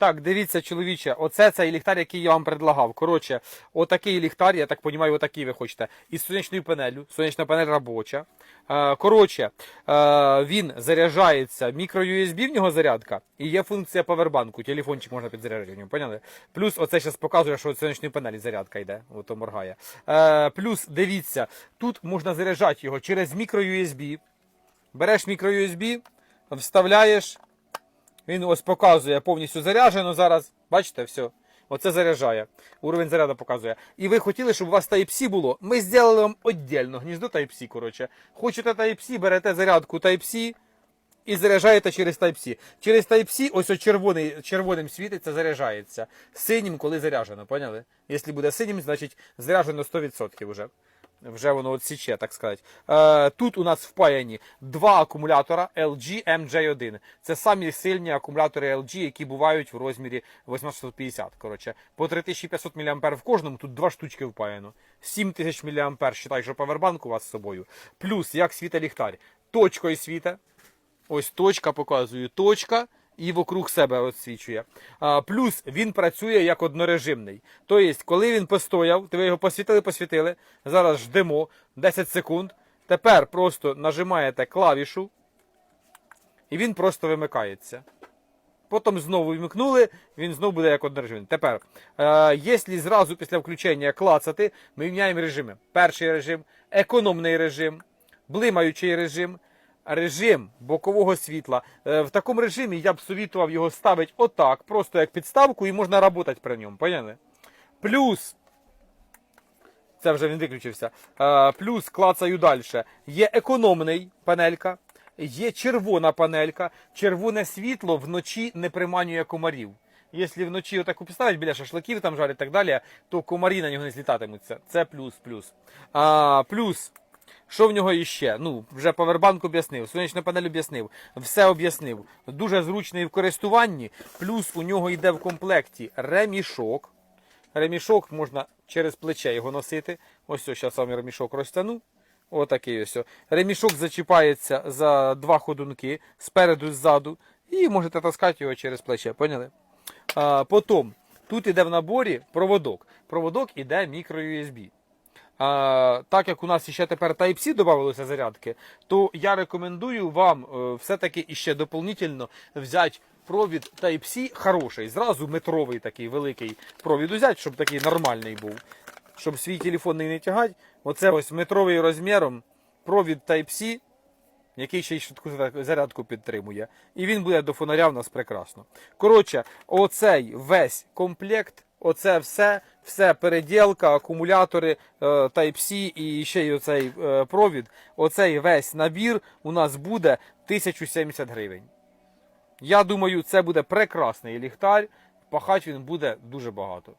Так, дивіться, чоловіче, оце цей ліхтар, який я вам предлагав. Коротше, отакий ліхтар, я так розумію, отакий ви хочете. Із сонячною панелью. Сонячна панель робоча. Е, коротше, е, він заряджається, мікро-USB в нього зарядка, і є функція павербанку. Телефончик можна підзаряджати в нього, поняли? Плюс оце зараз показує, що від сонячної панелі зарядка йде, ото моргає. Е, плюс, дивіться, тут можна заряджати його через мікро-USB. Береш мікро-USB, вставляєш. Він ось показує повністю заряджено зараз. Бачите, все. Оце заряджає. Уровень заряду показує. І ви хотіли, щоб у вас Type-C було. Ми зробили вам віддільно гніздо Type-C, коротше. Хочете Type-C, берете зарядку Type-C і заряджаєте через Type-C. Через Type-C ось червоний, червоним світиться, заряджається. Синім, коли заряджено, поняли? Якщо буде синім, значить заряджено 100% вже. Вже воно от січе, так сказати. Е, тут у нас впаяні два акумулятора LG MJ1. Це самі сильні акумулятори LG, які бувають в розмірі 850. Коротше, по 3500 мА в кожному, тут два штучки впаяно. 7000 мА, считай, що павербанк у вас з собою. Плюс, як світа ліхтар. Точкою світа. Ось точка показую, точка. І вокруг себе освічує. Плюс він працює як однорежимний. Тобто, коли він постояв, ви його посвітили, посвітили. Зараз ждемо 10 секунд. Тепер просто нажимаєте клавішу, і він просто вимикається. Потім знову вмикнули, він знову буде як однорежимний. Тепер, е, якщо зразу після включення клацати, ми міняємо режими. Перший режим, економний режим, блимаючий режим, режим бокового світла. Е, в такому режимі я б совітував його ставити отак, просто як підставку, і можна працювати при ньому. Поняли? Плюс. Це вже він виключився. Е, плюс клацаю далі. Є економний панелька, є червона панелька. Червоне світло вночі не приманює комарів. Якщо вночі отаку підставить біля шашликів там жарять і так далі, то комарі на нього не злітатимуться. Це плюс, плюс. А, плюс. Що в нього іще? Ну, вже павербанк об'яснив, сонячна панель об'яснив, все об'яснив. Дуже зручний в користуванні. Плюс у нього йде в комплекті ремішок. Ремішок можна через плече його носити. Ось ось зараз саме ремішок розтягну. Отакий ось. Ремішок зачіпається за два ходунки спереду і ззаду. І можете таскати його через плече. Поняли? А, потім, тут іде в наборі проводок. Проводок іде мікро-USB. А, так як у нас ще тепер Type-C додавалося зарядки, то я рекомендую вам е, все-таки іще дополнительно взяти провід Type-C хороший, зразу метровий такий великий провід взяти, щоб такий нормальний був. Щоб свій телефон не тягати. Оце ось метровий розміром провід Type-C, який ще й швидку зарядку підтримує. І він буде до фонаря в нас прекрасно. Коротше, оцей весь комплект, оце все, все переділка, акумулятори е, Type-C і ще й оцей е, провід, оцей весь набір у нас буде 1070 гривень. Я думаю, це буде прекрасний ліхтар. Пахать він буде дуже багато.